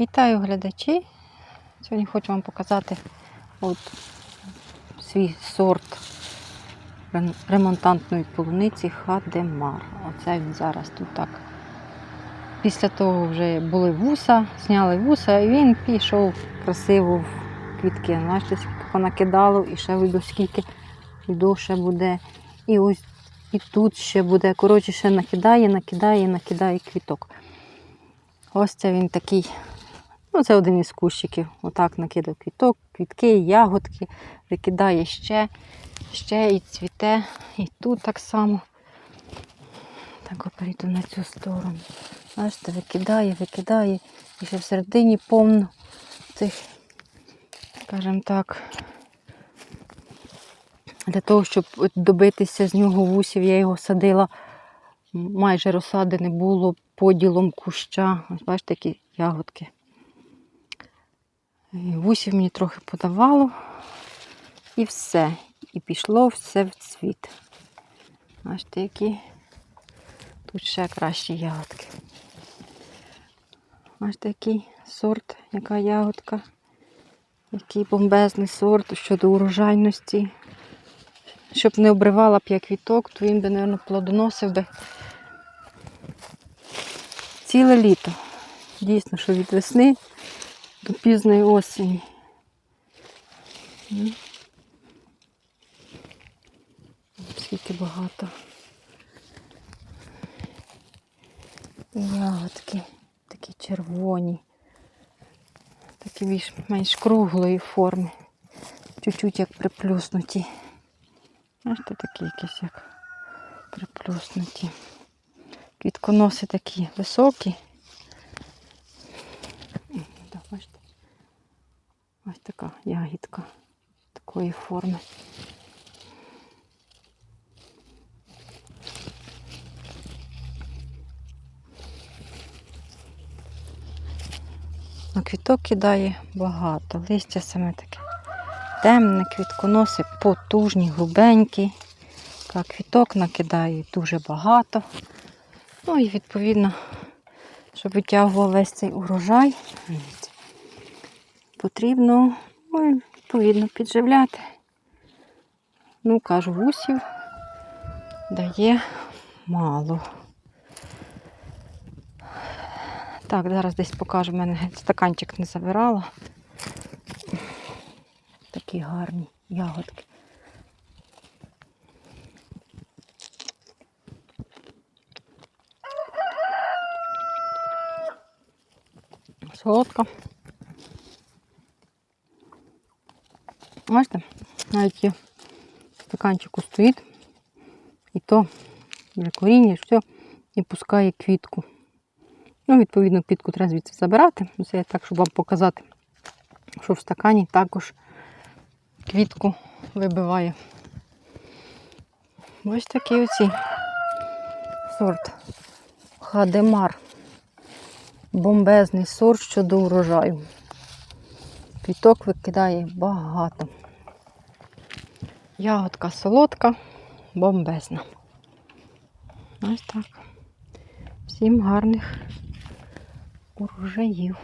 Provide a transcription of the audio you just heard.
Вітаю глядачі. Сьогодні хочу вам показати от свій сорт ремонтантної полуниці Хадемар. Оце він зараз тут так. Після того вже були вуса, зняли вуса, і він пішов красиво в квітки. Бачите, понакидало, і ще видно, скільки довше буде. І ось і тут ще буде. Коротше, ще накидає, накидає, накидає квіток. Ось це він такий. Ну, це один із кущиків. Отак накидав квіток, квітки, ягодки, викидає ще, ще і цвіте. І тут так само. Так перейду на цю сторону. Бачите, викидає, викидає. І ще всередині повно цих, скажімо так, для того, щоб добитися з нього вусів, я його садила. Майже розсади не було поділом куща. Ось бачите, які ягодки. Вусів мені трохи подавало. І все. І пішло все в цвіт. Бачите, які тут ще кращі ягодки. Бачите, який сорт, яка ягодка. Який бомбезний сорт щодо урожайності. Щоб не обривала б я квіток, то він би, мабуть, плодоносив би ціле літо. Дійсно, що від весни до пізної осені. Скільки багато. Ягодки такі червоні, такі більш менш круглої форми. Чуть-чуть як приплюснуті. Бачите, такі якісь як приплюснуті. Квітконоси такі високі. М, так, бачите? Ось така ягідка такої форми. На квіток кидає багато. Листя саме таке. Темне, квітконоси потужні, грубенькі. Так, квіток накидає дуже багато. Ну і відповідно, щоб витягував весь цей урожай, потрібно ну, відповідно підживляти. Ну, кажу, вусів дає мало. Так, зараз десь покажу, в мене стаканчик не забирала. Такі гарні ягодки. Солодка. Бачите, навіть є стаканчику стоїть, і то вже коріння, все, і пускає квітку. Ну, відповідно, квітку треба звідси забирати. Це я так, щоб вам показати, що в стакані також квітку вибиває. Ось такий оці сорт Хадемар. Бомбезний сорт щодо урожаю. Квіток викидає багато. Ягодка солодка, бомбезна. Ось так. Всім гарних урожаїв.